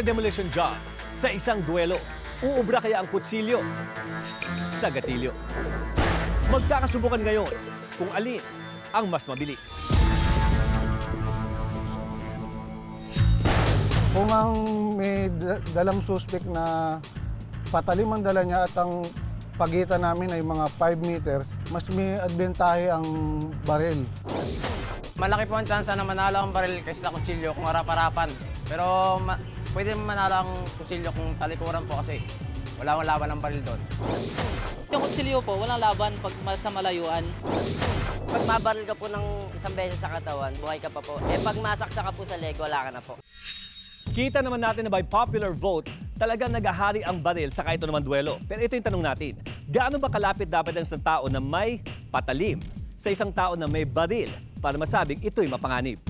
Sa demolition job, sa isang duelo, uubra kaya ang kutsilyo sa gatilyo. Magkakasubukan ngayon kung alin ang mas mabilis. Kung ang may da- dalang suspect na patalim ang dala niya at ang pagitan namin ay mga 5 meters, mas may adbentahe ang baril. Malaki po ang chance na manalo ang baril kaysa sa kutsilyo kung harap-harapan. Pero pwede manalo ang kutsilyo kung talikuran po kasi wala akong laban ng baril doon. Yung kutsilyo po, walang laban pag mas sa malayuan. Pag mabaril ka po ng isang beses sa katawan, buhay ka pa po. Eh pag masaksa ka po sa leg, wala ka na po. Kita naman natin na by popular vote, talagang nagahari ang baril sa ito naman duelo. Pero ito yung tanong natin, gaano ba kalapit dapat ang isang tao na may patalim sa isang tao na may baril para masabing ito'y mapanganib?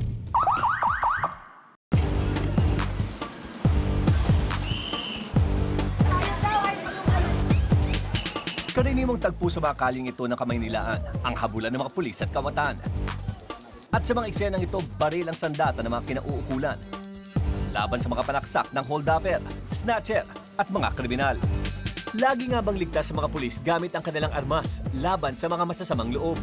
Karaniwang tagpo sa mga kaling ito ng Kamaynilaan ang habulan ng mga pulis at kawatan. At sa mga eksenang ito, baril ang sandata ng mga kinauukulan. Laban sa mga panaksak ng holdupper, snatcher at mga kriminal. Lagi nga bang ligtas sa mga pulis gamit ang kanilang armas laban sa mga masasamang loob?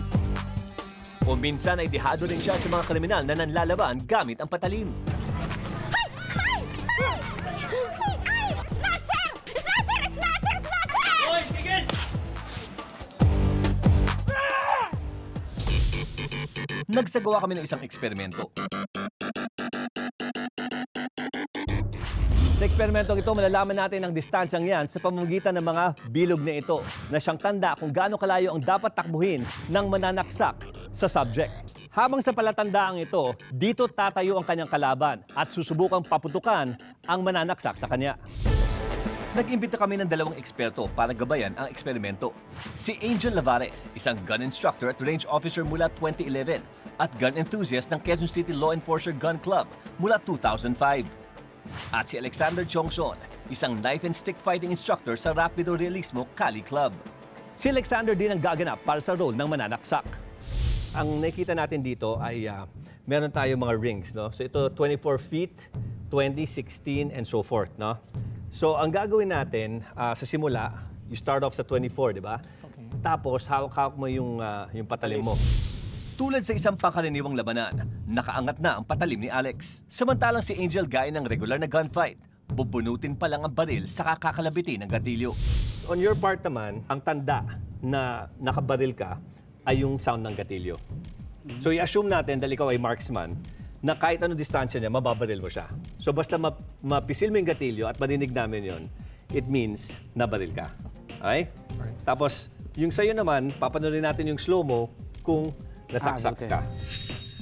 O minsan ay dihado rin siya sa mga kriminal na nanlalaban gamit ang patalim. Nagsagawa kami ng isang eksperimento. Sa eksperimentong ito, malalaman natin ang distansyang yan sa pamamagitan ng mga bilog na ito na siyang tanda kung gaano kalayo ang dapat takbuhin ng mananaksak sa subject. Habang sa palatandaang ito, dito tatayo ang kanyang kalaban at susubukang paputukan ang mananaksak sa kanya. Nag-imbita kami ng dalawang eksperto para gabayan ang eksperimento. Si Angel Lavares, isang gun instructor at range officer mula 2011 at gun enthusiast ng Quezon City Law Enforcer Gun Club mula 2005. At si Alexander Chongson, isang knife and stick fighting instructor sa Rapido Realismo Cali Club. Si Alexander din ang gaganap para sa role ng mananaksak. Ang nakita natin dito ay ah, meron tayo mga rings, no? So ito 24 feet, 20, 16 and so forth, no? So ang gagawin natin ah, sa simula, you start off sa 24, di ba? Tapos hawak-hawak mo yung ah, yung patalim mo. Tulad sa isang pangkaraniwang labanan, nakaangat na ang patalim ni Alex. Samantalang si Angel gaya ng regular na gunfight, bubunutin pa lang ang baril sa kakakalabitin ng gatilyo. On your part naman, ang tanda na nakabaril ka ay yung sound ng gatilyo. So i-assume natin dahil ikaw ay marksman, na kahit anong distansya niya, mababaril mo siya. So basta map- mapisil mo yung gatilyo at marinig namin yon, it means nabaril ka. Okay? Tapos, yung sa'yo naman, papanorin natin yung slow-mo kung nasaksak okay. ka.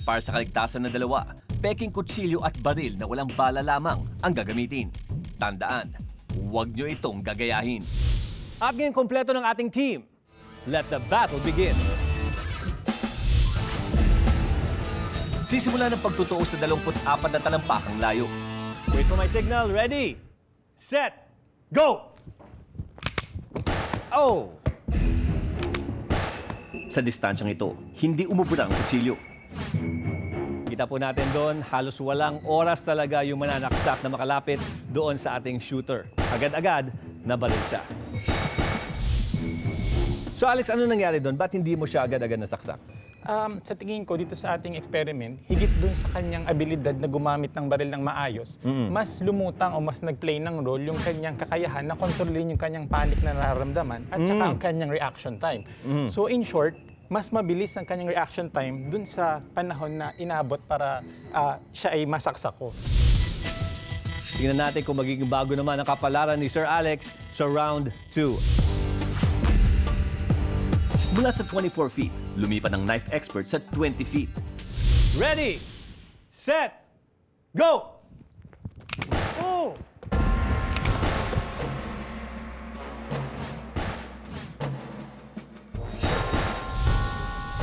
Para sa kaligtasan ng dalawa, peking kutsilyo at baril na walang bala lamang ang gagamitin. Tandaan, huwag nyo itong gagayahin. At ngayon kompleto ng ating team. Let the battle begin. Sisimula ng pagtutuo sa 24 na talampakang layo. Wait for my signal. Ready? Set. Go! Oh! Sa distansyang ito, hindi umubra ang kutsilyo. Kita po natin doon, halos walang oras talaga yung mananaksak na makalapit doon sa ating shooter. Agad-agad, nabaril siya. So Alex, ano nangyari doon? Ba't hindi mo siya agad-agad nasaksak? Um, sa tingin ko dito sa ating experiment, higit dun sa kanyang abilidad na gumamit ng baril ng maayos, mas lumutang o mas nag-play ng role yung kanyang kakayahan na kontrolin yung kanyang panic na nararamdaman at saka ang kanyang reaction time. So in short, mas mabilis ang kanyang reaction time dun sa panahon na inabot para ah, siya ay masaksak ko. Tingnan natin kung magiging bago naman ang kapalaran ni Sir Alex sa round 2. Mula sa 24 feet, lumipan ng knife expert sa 20 feet. Ready, set, go! Oh!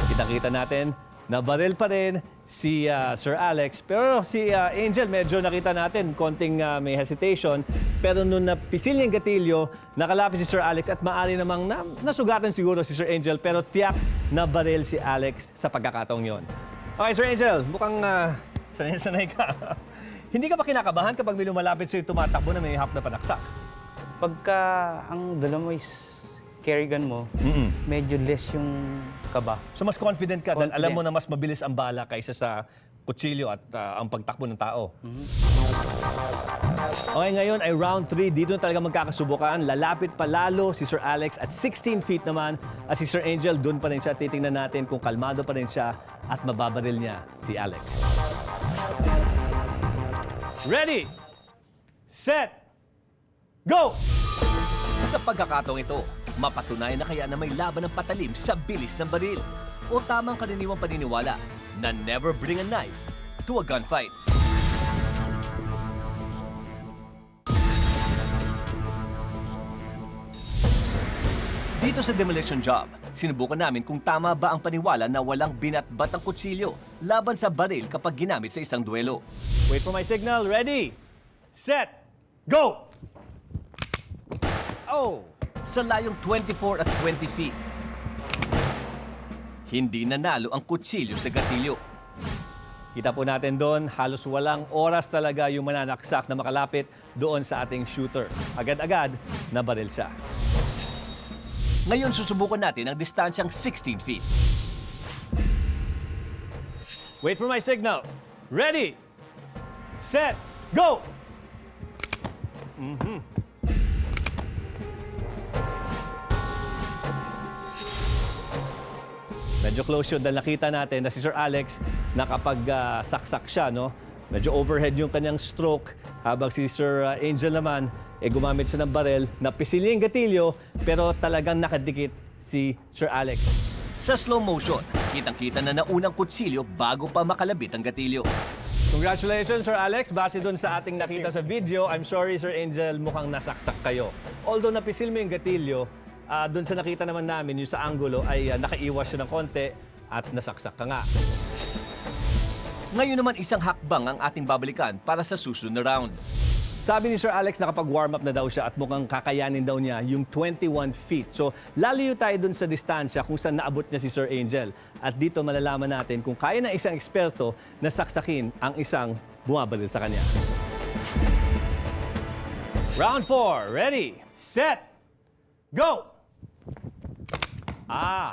Kita-kita natin, nabaril pa rin si ah, Sir Alex. Pero si ah, Angel, medyo nakita natin, konting ah, may hesitation. Pero nung napisil niya yung gatilyo, nakalapit si Sir Alex at maari namang na, nasugatan siguro si Sir Angel. Pero tiyak na si Alex sa pagkakataong yon. Okay, Sir Angel, mukhang ah, sanay-sanay ka. Hindi ka ba kinakabahan kapag may lumalapit sa'yo tumatakbo na may hap na panaksak? Pagka ang dala mo is carry gun mo, medyo less yung kaba. So mas confident ka dahil alam mo na mas mabilis ang bala kaysa sa kutsilyo at ah, ang pagtakbo ng tao. Okay, ngayon ay round 3. Dito na talaga magkakasubukan. Lalapit palalo si Sir Alex at 16 feet naman. At si Sir Angel, doon pa rin siya. Titingnan natin kung kalmado pa rin siya at mababaril niya si Alex. Ready, set, go! Sa pagkakataong ito, mapatunayan na kaya na may laban ng patalim sa bilis ng baril o tamang karaniwang paniniwala na never bring a knife to a gunfight. Dito sa demolition job, sinubukan namin kung tama ba ang paniwala na walang binatbat ang kutsilyo laban sa baril kapag ginamit sa isang duelo. Wait for my signal. Ready, set, go! Oh! sa layong 24 at 20 feet. Hindi nanalo ang kutsilyo sa gatilyo. Kita po natin doon, halos walang oras talaga yung mananaksak na makalapit doon sa ating shooter. Agad-agad, nabaril siya. Ngayon susubukan natin ang distansyang 16 feet. Wait for my signal. Ready, set, go! Mhm. Medyo close yun dahil nakita natin na si Sir Alex nakapag-saksak siya, no? Medyo overhead yung kanyang stroke habang si Sir uh, Angel naman eh gumamit siya ng barel na pisilin yung gatilyo pero talagang nakadikit si Sir Alex. Sa slow motion, kitang-kita na naunang kutsilyo bago pa makalabit ang gatilyo. Congratulations, Sir Alex. Base dun sa ating nakita sa video, I'm sorry, Sir Angel, mukhang nasaksak kayo. Although napisil mo yung gatilyo, ah, dun sa nakita naman namin, yung sa angulo, ay ah, nakaiwas siya ng konti at nasaksak ka nga. Ngayon naman isang hakbang ang ating babalikan para sa susunod na round. Sabi ni Sir Alex, nakapag-warm up na daw siya at mukhang kakayanin daw niya yung 21 feet. So, lalayo tayo dun sa distansya kung saan naabot niya si Sir Angel. At dito malalaman natin kung kaya ng isang eksperto na saksakin ang isang bumabaril sa kanya. Round 4. Ready, set, go! Ah!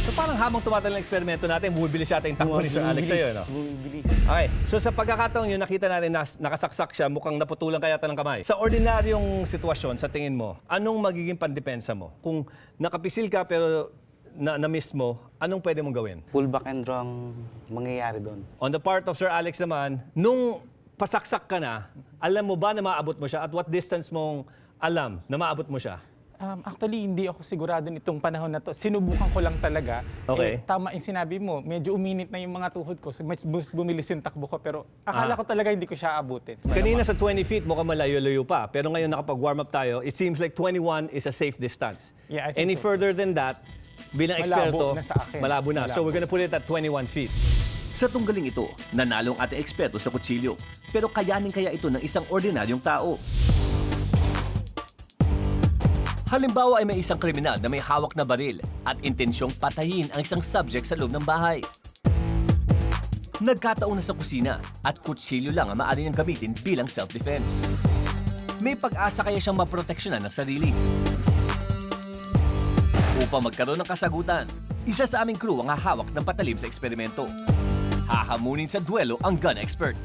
So parang habang tumatagal ang eksperimento natin, bumibilis yata yung takbo ni Sir Alex sa'yo, no? Bumibilis. Okay, so sa pagkakataon yun, nakita natin na nakasaksak siya, mukhang naputulan kaya ng kamay. Sa ordinaryong sitwasyon, sa tingin mo, anong magiging pandepensa mo? Kung nakapisil ka pero na, na-miss mo, anong pwede mong gawin? Pull back and ang mangyayari doon. On the part of Sir Alex naman, nung pasaksak ka na, alam mo ba na maabot mo siya at what distance mong alam na maabot mo siya? Um, actually, hindi ako sigurado nitong panahon na to. Sinubukan ko lang talaga. Okay. Eh, tama yung sinabi mo, medyo uminit na yung mga tuhod ko. So, mas bumilis yung takbo ko. Pero akala Ah. ko talaga hindi ko siya abutin. Kanina sa 20 feet, mukhang malayo-layo pa. Pero ngayon nakapag-warm up tayo, it seems like 21 is a safe distance. Yeah, I think Any so. further than that, bilang Malabo eksperto, na sa akin. malabo na. So Malabo. we're gonna put it at 21 feet. Sa tunggaling ito, nanalo ang ating eksperto sa kutsilyo. Pero kayanin kaya ito ng isang ordinaryong tao? Halimbawa ay may isang kriminal na may hawak na baril at intensyong patayin ang isang subject sa loob ng bahay. Nagkataon na sa kusina at kutsilyo lang ang maaari niyang gamitin bilang self-defense. May pag-asa kaya siyang maproteksyonan ng sarili. Upang magkaroon ng kasagutan, isa sa aming crew ang hahawak ng patalim sa eksperimento. Hahamunin sa duelo ang gun expert.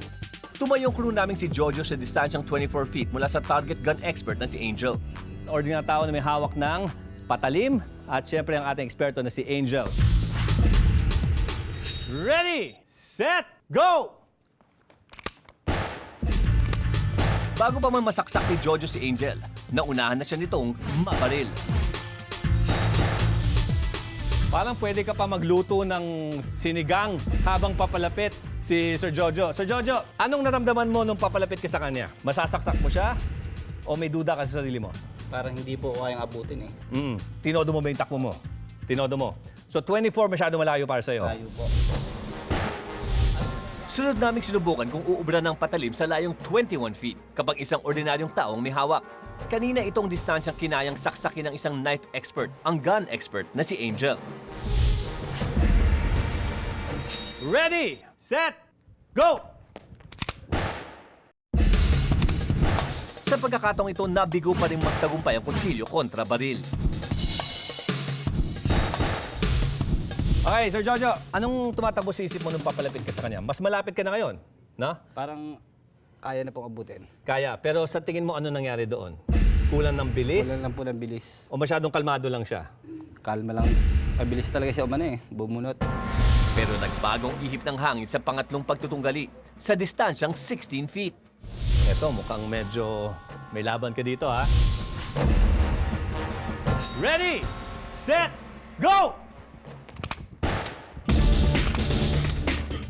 Tumayo ang crew naming si Jojo sa distansyang 24 feet mula sa target gun expert na si Angel. Ordinary tao na may hawak ng patalim at syempre ang ating eksperto na si Angel. Ready, set, go! Bago pa man masaksak ni Jojo si Angel, naunahan na siya nitong mabaril. Parang pwede ka pa magluto ng sinigang habang papalapit si Sir Jojo. Sir Jojo, anong naramdaman mo nung papalapit ka sa kanya? Masasaksak mo siya? O may duda ka sa sarili mo? Parang hindi po kayang abutin eh. Mm. Tinodo mo ba yung takbo mo? Tinodo mo. So 24 masyado malayo para sa'yo. Layo po. Sunod naming sinubukan kung uubra ng patalim sa layong 21 feet kapag isang ordinaryong taong may hawak. Kanina itong distansyang kinayang saksakin ng isang knife expert, ang gun expert na si Angel. Ready, set, go! Sa pagkakataong ito, nabigo pa rin magtagumpay ang kutsilyo kontra baril. Okay, Sir Jojo, anong tumatakbo sa isip mo nung papalapit ka sa kanya? Mas malapit ka na ngayon, no? Parang kaya na pong abutin. Kaya, pero sa tingin mo ano nangyari doon? Kulang ng bilis? Wala lang po ng bilis. O masyadong kalmado lang siya? Kalma lang. Mabilis talaga siya umano eh. Bumunot. Pero nagbagong ihip ng hangin sa pangatlong pagtutunggali sa distansyang 16 feet. Eto, mukhang medyo may laban ka dito, ha? Ready, set, go!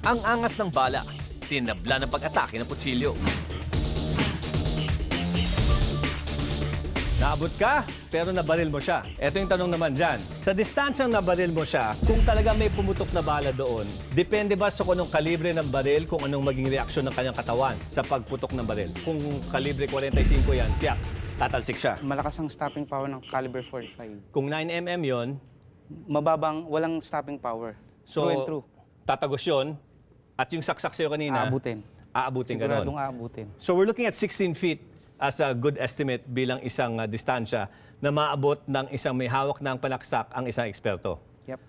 Ang angas ng bala, tinabla ng pag-atake ng kutsilyo. Naabot ka, pero nabaril mo siya. Ito yung tanong naman dyan. Sa distansyang nabaril mo siya, kung talaga may pumutok na bala doon, depende ba sa kung anong kalibre ng baril, kung anong maging reaksyon ng kanyang katawan sa pagputok ng baril? Kung kalibre 45 yan, tiyak, tatalsik siya. Malakas ang stopping power ng caliber 45. Kung 9mm yon, Mababang, walang stopping power. so true and true. tatagos yun, at yung saksak sa'yo kanina, Aabutin. aabutin ka Siguradong nun. aabutin. So we're looking at 16 feet as a good estimate bilang isang uh, distansya na maabot ng isang may hawak ng panaksak ang isang eksperto. Yep.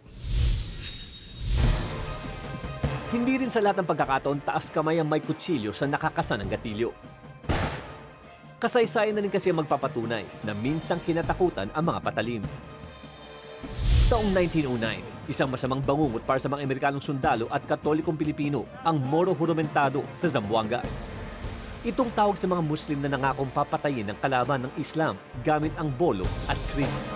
Hindi rin sa lahat ng pagkakataon taas kamay ang may kutsilyo sa nakakasan ng gatilyo. Kasaysayan na rin kasi ang magpapatunay na minsang kinatakutan ang mga patalim. Taong 1909, isang masamang bangungot para sa mga Amerikanong sundalo at Katolikong Pilipino ang Moro Jurumentado sa Zamboanga. Itong tawag sa mga Muslim na nangakong papatayin ng kalaban ng Islam gamit ang bolo at kris.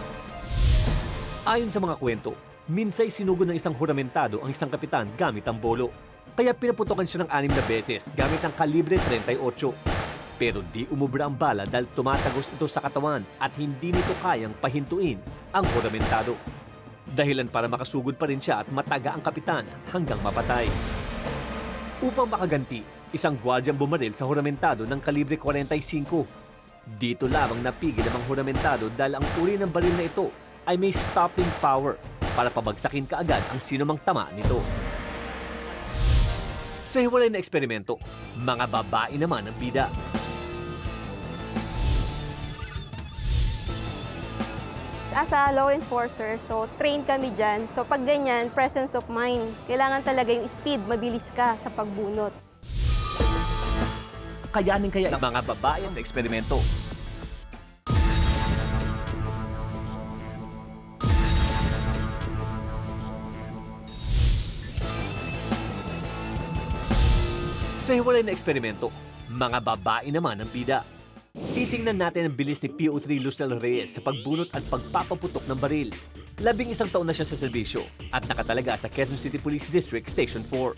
Ayon sa mga kwento, minsay sinugod ng isang huramentado ang isang kapitan gamit ang bolo. Kaya pinaputokan siya ng anim na beses gamit ang kalibre 38. Pero di umubra ang bala dahil tumatagos ito sa katawan at hindi nito kayang pahintuin ang huramentado. Dahilan para makasugod pa rin siya at mataga ang kapitan hanggang mapatay. Upang makaganti, isang gwardyang bumaril sa huramentado ng kalibre 45. Dito lamang napigil ang huramentado dahil ang uri ng baril na ito ay may stopping power para pabagsakin kaagad ang sinumang tama nito. Sa hiwalay na eksperimento, mga babae naman ang bida. As a law enforcer, so train kami dyan. So pag ganyan, presence of mind. Kailangan talaga yung speed, mabilis ka sa pagbunot. Kayanin kaya ng mga babae ang eksperimento. Sa hiwalay na eksperimento, mga babae naman ang bida. Titingnan natin ang bilis ni PO3 Lucel Reyes sa pagbunot at pagpapaputok ng baril. Labing isang taon na siya sa serbisyo at nakatalaga sa Quezon City Police District Station 4.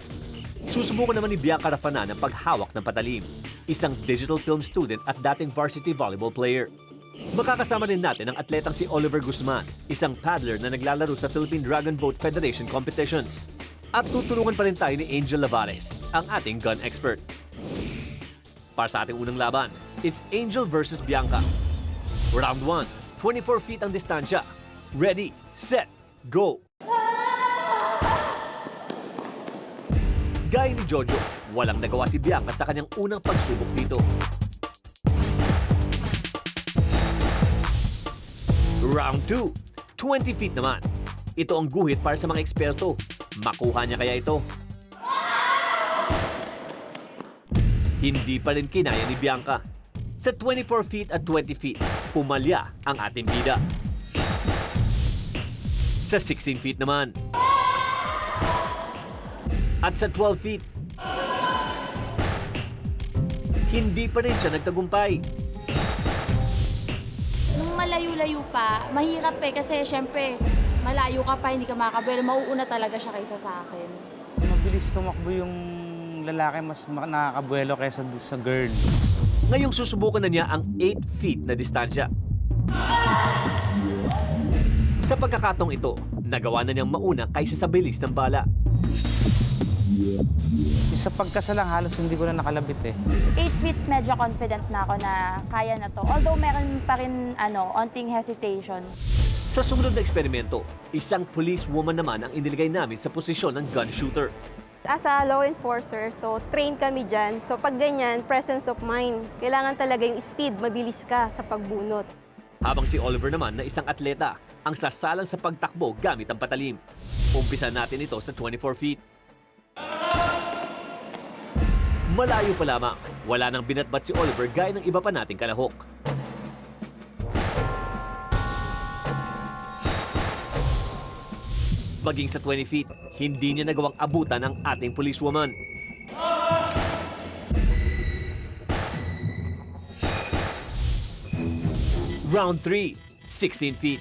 Susubukan naman ni Bianca Rafanan ang paghawak ng patalim, isang digital film student at dating varsity volleyball player. Makakasama rin natin ang atletang si Oliver Guzman, isang paddler na naglalaro sa Philippine Dragon Boat Federation competitions. At tutulungan pa rin tayo ni Angel Lavares, ang ating gun expert. Para sa ating unang laban, it's Angel versus Bianca. Round 1, 24 feet ang distansya. Ready, set, go! Gaya ni Jojo, walang nagawa si Bianca sa kanyang unang pagsubok dito. Round 2, 20 feet naman. Ito ang guhit para sa mga eksperto. Makuha niya kaya ito? Hindi pa rin kinaya ni Bianca. Sa 24 feet at 20 feet, pumalya ang ating bida. Sa 16 feet naman. At sa 12 feet, hindi pa rin siya nagtagumpay. Nung malayo-layo pa, mahirap eh kasi syempre malayo ka pa, hindi ka makakabuelo. Mauuna talaga siya kaysa sa akin. Mabilis tumakbo yung lalaki mas ma- nakakabuelo kaysa sa girl. Ngayong susubukan na niya ang 8 feet na distansya. Sa pagkakatong ito, nagawa na niyang mauna kaysa sa bilis ng bala. Sa pagkasalang halos hindi ko na nakalabit eh. 8 feet, medyo confident na ako na kaya na to. Although meron pa rin, ano, onting hesitation. Sa sumunod na eksperimento, isang police woman naman ang iniligay namin sa posisyon ng gun shooter. As a law enforcer, so train kami dyan. So pag ganyan, presence of mind. Kailangan talaga yung speed, mabilis ka sa pagbunot. Habang si Oliver naman na isang atleta ang sasalang sa pagtakbo gamit ang patalim. Umpisa natin ito sa 24 feet. Malayo pa lamang, wala nang binatbat si Oliver gaya ng iba pa nating kalahok. Maging sa 20 feet, hindi niya nagawang abutan ang ating policewoman. Round 3, 16 feet.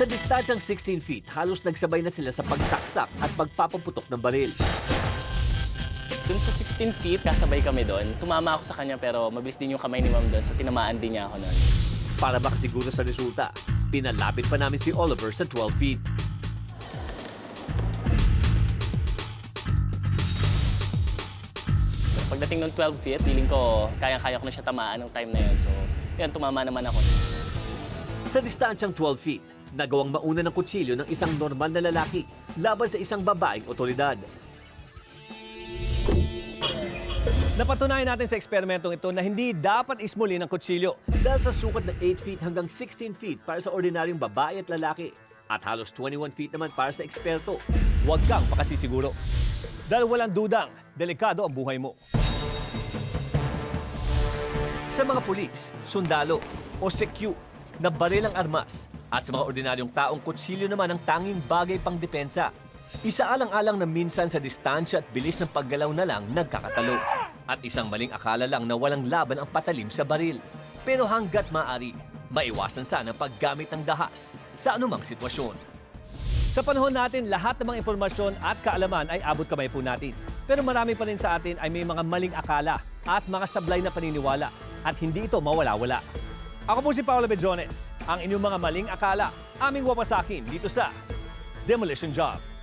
Sa distansyang 16 feet, halos nagsabay na sila sa pagsaksak at pagpapaputok ng baril. Dun sa 16 feet, kasabay kami doon. Tumama ako sa kanya pero mabilis din yung kamay ni ma'am doon, so tinamaan din niya ako noon. Para makasiguro sa resulta, pinalapit pa namin si Oliver sa 12 feet. Pagdating ng 12 feet, feeling ko kayang-kaya ko na siya tamaan ng time na yun. So, yun, tumama naman ako. Sa distansyang 12 feet, nagawang mauna ng kutsilyo ng isang normal na lalaki laban sa isang babaeng otoridad. Napatunayan natin sa eksperimentong ito na hindi dapat ismuli ng kutsilyo. Dahil sa sukat na 8 feet hanggang 16 feet para sa ordinaryong babae at lalaki at halos 21 feet naman para sa eksperto, Huwag kang pakasisiguro. Dahil walang dudang, delikado ang buhay mo. Sa mga pulis, sundalo o sekyu na baril ang armas at sa mga ordinaryong taong kutsilyo naman ang tanging bagay pang depensa. Isaalang-alang na minsan sa distansya at bilis ng paggalaw na lang nagkakatalo. At isang maling akala lang na walang laban ang patalim sa baril. Pero hanggat maaari, maiwasan sana paggamit ng dahas sa anumang sitwasyon. Sa panahon natin, lahat ng mga impormasyon at kaalaman ay abot kamay po natin. Pero marami pa rin sa atin ay may mga maling akala at mga sablay na paniniwala at hindi ito mawala-wala. Ako po si Paolo Bejones, ang inyong mga maling akala, aming wawasakin dito sa Demolition Job.